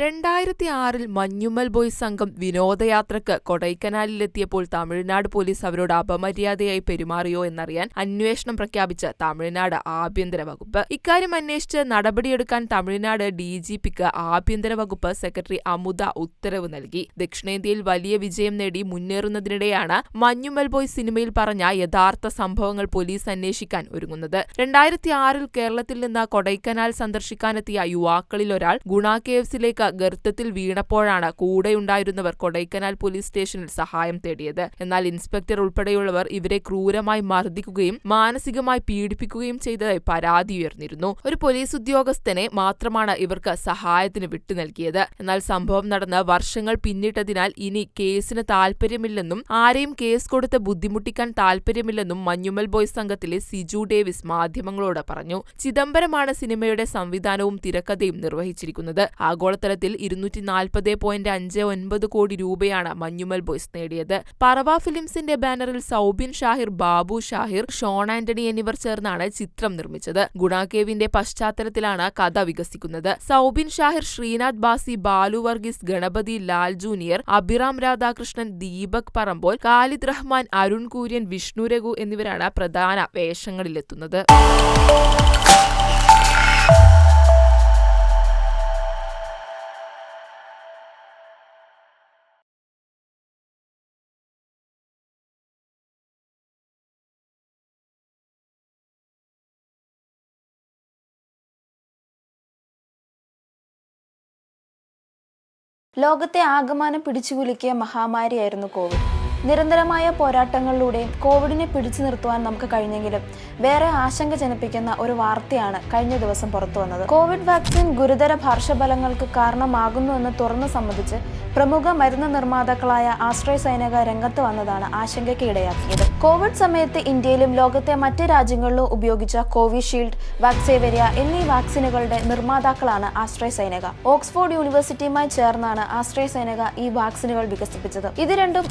രണ്ടായിരത്തി ആറിൽ മഞ്ഞുമ്മൽ ബോയ്സ് സംഘം വിനോദയാത്രക്ക് കൊടൈക്കനാലിലെത്തിയപ്പോൾ തമിഴ്നാട് പോലീസ് അവരോട് അപമര്യാദയായി പെരുമാറിയോ എന്നറിയാൻ അന്വേഷണം പ്രഖ്യാപിച്ച തമിഴ്നാട് ആഭ്യന്തര വകുപ്പ്. ഇക്കാര്യം അന്വേഷിച്ച് നടപടിയെടുക്കാൻ തമിഴ്നാട് ഡി ജി പിക്ക് ആഭ്യന്തര വകുപ്പ് സെക്രട്ടറി അമുദ ഉത്തരവ് നൽകി. ദക്ഷിണേന്ത്യയിൽ വലിയ വിജയം നേടി മുന്നേറുന്നതിനിടെയാണ് മഞ്ഞുമ്മൽ ബോയ് സിനിമയിൽ പറഞ്ഞ യഥാർത്ഥ സംഭവങ്ങൾ പോലീസ് അന്വേഷിക്കാൻ ഒരുങ്ങുന്നത്. രണ്ടായിരത്തി ആറിൽ കേരളത്തിൽ നിന്ന് കൊടൈക്കനാൽ സന്ദർശിക്കാനെത്തിയ യുവാക്കളിൽ ഒരാൾ ഗുണ കേവ്സിലേക്ക് ഗർത്തത്തിൽ വീണപ്പോഴാണ് കൂടെയുണ്ടായിരുന്നവർ കൊടൈക്കനാൽ പോലീസ് സ്റ്റേഷനിൽ സഹായം തേടിയത്. എന്നാൽ ഇൻസ്പെക്ടർ ഉൾപ്പെടെയുള്ളവർ ഇവരെ ക്രൂരമായി മർദ്ദിക്കുകയും മാനസികമായി പീഡിപ്പിക്കുകയും ചെയ്തതായി പരാതി ഉയർന്നിരുന്നു. ഒരു പോലീസ് ഉദ്യോഗസ്ഥനെ മാത്രമാണ് ഇവർക്ക് സഹായത്തിന് വിട്ടു നൽകിയത്. എന്നാൽ സംഭവം നടന്ന് വർഷങ്ങൾ പിന്നിട്ടതിനാൽ ഇനി കേസിന് താൽപര്യമില്ലെന്നും ആരെയും കേസ് കൊടുത്ത് ബുദ്ധിമുട്ടിക്കാൻ താൽപര്യമില്ലെന്നും മഞ്ഞുമൽ ബോയ്സ് സംഘത്തിലെ സിജു ഡേവിസ് മാധ്യമങ്ങളോട് പറഞ്ഞു. ചിദംബരമാണ് സിനിമയുടെ സംവിധാനവും തിരക്കഥയും നിർവഹിച്ചിരിക്കുന്നത്. ആഗോളതലത്തിൽ ഇരുന്നൂറ്റി നാൽപ്പത് പോയിന്റ് അഞ്ച് ഒൻപത് കോടി രൂപയാണ് മഞ്ഞുമൽ ബോയ്സ് നേടിയത്. പറവ ഫിലിംസിന്റെ ബാനറിൽ സൗബിൻ ഷാഹിർ ബാബു ഷാഹിർ ഷോൺ ആന്റണി എന്നിവർ ചേർന്നാണ് ചിത്രം നിർമ്മിച്ചത്. ഗുണാകേവിന്റെ പശ്ചാത്തലത്തിലാണ് കഥ വികസിക്കുന്നത്. സൗബിൻ ഷാഹിർ ശ്രീനാഥ് ബാസി ബാലു വർഗീസ് ഗണപതി ലാൽ ജൂനിയർ അഭിറാം രാധാകൃഷ്ണൻ ദീപക് പറമ്പോൽ ഖാലിദ് റഹ്മാൻ അരുൺ കുര്യൻ വിഷ്ണു രഘു എന്നിവരാണ് പ്രധാന വേഷങ്ങളിലെത്തുന്നത്. ലോകത്തെ ആകമാനം പിടിച്ചുകുലുക്കിയ മഹാമാരിയായിരുന്നു കോവിഡ്. നിരന്തരമായ പോരാട്ടങ്ങളിലൂടെ കോവിഡിനെ പിടിച്ചു നിർത്തുവാൻ നമുക്ക് കഴിഞ്ഞെങ്കിലും വേറെ ആശങ്ക ജനിപ്പിക്കുന്ന ഒരു വാർത്തയാണ് കഴിഞ്ഞ ദിവസം പുറത്തു വന്നത്. കോവിഡ് വാക്സിൻ ഗുരുതര പാർശ്വഫലങ്ങൾക്ക് കാരണമാകുന്നുവെന്ന് തുറന്നു സംബന്ധിച്ച് പ്രമുഖ മരുന്ന് നിർമ്മാതാക്കളായ ആശ്രയ സൈനിക രംഗത്ത് വന്നതാണ് ആശങ്കയ്ക്ക് ഇടയാക്കിയത്. കോവിഡ് സമയത്ത് ഇന്ത്യയിലും ലോകത്തെ മറ്റ് രാജ്യങ്ങളിലും ഉപയോഗിച്ച കോവിഷീൽഡ് വാക്സേവരിയ എന്നീ വാക്സിനുകളുടെ നിർമ്മാതാക്കളാണ് ആശ്രയ സൈനിക. ഓക്സ്ഫോർഡ് യൂണിവേഴ്സിറ്റിയുമായി ചേർന്നാണ് ആശ്രയ സൈനിക ഈ വാക്സിനുകൾ വികസിപ്പിച്ചത്. ഇത് രണ്ടും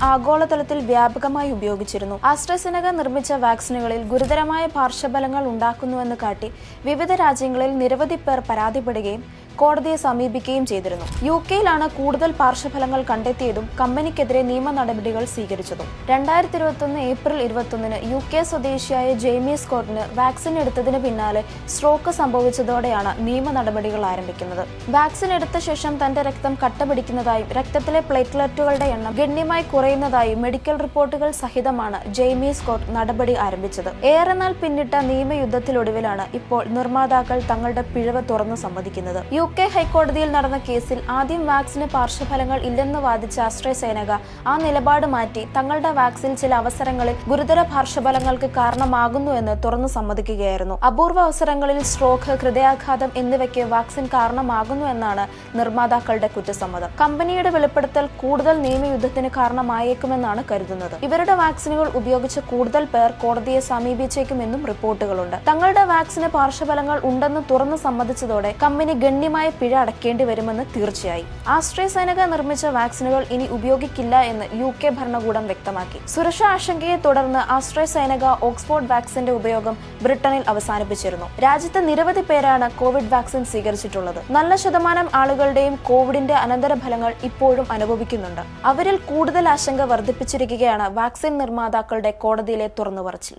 ആഗോളതലത്തിൽ വ്യാപകമായി ഉപയോഗിച്ചിരുന്നു. ആസ്ട്രസെനക നിർമ്മിച്ച വാക്സിനുകളിൽ ഗുരുതരമായ പാർശ്വഫലങ്ങൾ ഉണ്ടാക്കുന്നുവെന്ന് കാട്ടി വിവിധ രാജ്യങ്ങളിൽ നിരവധി പേർ പരാതിപ്പെടുകയും കോടതിയെ സമീപിക്കുകയും ചെയ്തിരുന്നു. യു കെയിലാണ് കൂടുതൽ പാർശ്വഫലങ്ങൾ കണ്ടെത്തിയതും കമ്പനിക്കെതിരെ നിയമ നടപടികൾ സ്വീകരിച്ചതും. രണ്ടായിരത്തി ഇരുപത്തൊന്ന് ഏപ്രിൽ ഇരുപത്തൊന്നിന് യു കെ സ്വദേശിയായ ജെയ്മി സ്കോട്ടിന് വാക്സിൻ എടുത്തതിന് പിന്നാലെ സ്ട്രോക്ക് സംഭവിച്ചതോടെയാണ് നിയമ നടപടികൾ ആരംഭിക്കുന്നത്. വാക്സിൻ എടുത്ത ശേഷം തന്റെ രക്തം കട്ടപിടിക്കുന്നതായും രക്തത്തിലെ പ്ലേറ്റ്ലെറ്റുകളുടെ എണ്ണം ഗണ്യമായി കുറയുന്നതായും മെഡിക്കൽ റിപ്പോർട്ടുകൾ സഹിതമാണ് ജെയ്മി സ്കോട്ട് നടപടി ആരംഭിച്ചത്. ഏറെ നാൾ പിന്നിട്ട നിയമയുദ്ധത്തിലൊടുവിലാണ് ഇപ്പോൾ നിർമ്മാതാക്കൾ തങ്ങളുടെ പിഴവ് തുറന്നു സമ്മതിക്കുന്നത്. യു കെ ഹൈക്കോടതിയിൽ നടന്ന കേസിൽ ആദ്യം വാക്സിന് പാർശ്വഫലങ്ങൾ ഇല്ലെന്ന് വാദിച്ച ആശ്രയ സേനക ആ നിലപാട് മാറ്റി തങ്ങളുടെ വാക്സിൻ ചില അവസരങ്ങളിൽ ഗുരുതര പാർശ്വഫലങ്ങൾക്ക് കാരണമാകുന്നു എന്ന് തുറന്നു സമ്മതിക്കുകയായിരുന്നു. അപൂർവ അവസരങ്ങളിൽ സ്ട്രോക്ക് ഹൃദയാഘാതം എന്നിവയ്ക്ക് വാക്സിൻ കാരണമാകുന്നു എന്നാണ് നിർമ്മാതാക്കളുടെ കുറ്റസമ്മതം. കമ്പനിയുടെ വെളിപ്പെടുത്തൽ കൂടുതൽ നിയമയുദ്ധത്തിന് കാരണമായേക്കുമെന്നാണ് കരുതുന്നത്. ഇവരുടെ വാക്സിനുകൾ ഉപയോഗിച്ച് കൂടുതൽ പേർ കോടതിയെ സമീപിച്ചേക്കുമെന്നും റിപ്പോർട്ടുകളുണ്ട്. തങ്ങളുടെ വാക്സിന് പാർശ്വഫലങ്ങൾ ഉണ്ടെന്ന് തുറന്നു സമ്മതിച്ചതോടെ കമ്പനി ഗണ്യമായ പിഴ അടക്കേണ്ടി വരുമെന്ന് തീർച്ചയായി. ആശ്രയ സൈനിക നിർമ്മിച്ച വാക്സിനുകൾ ഇനി ഉപയോഗിക്കില്ല എന്ന് യു കെ ഭരണകൂടം വ്യക്തമാക്കി. സുരക്ഷാ ആശങ്കയെ തുടർന്ന് ആശ്രയ സൈനിക ഓക്സ്ഫോർഡ് വാക്സിന്റെ ഉപയോഗം ബ്രിട്ടനിൽ അവസാനിപ്പിച്ചിരുന്നു. രാജ്യത്ത് നിരവധി പേരാണ് കോവിഡ് വാക്സിൻ സ്വീകരിച്ചിട്ടുള്ളത്. നല്ല ശതമാനം ആളുകളുടെയും കോവിഡിന്റെ അനന്തരഫലങ്ങൾ ഇപ്പോഴും അനുഭവിക്കുന്നുണ്ട്. അവരിൽ കൂടുതൽ ആശങ്ക വർദ്ധിപ്പിച്ചിരിക്കുകയാണ് വാക്സിൻ നിർമ്മാതാക്കളുടെ കോടതിയിലെ തുറന്നുപറച്ചിൽ.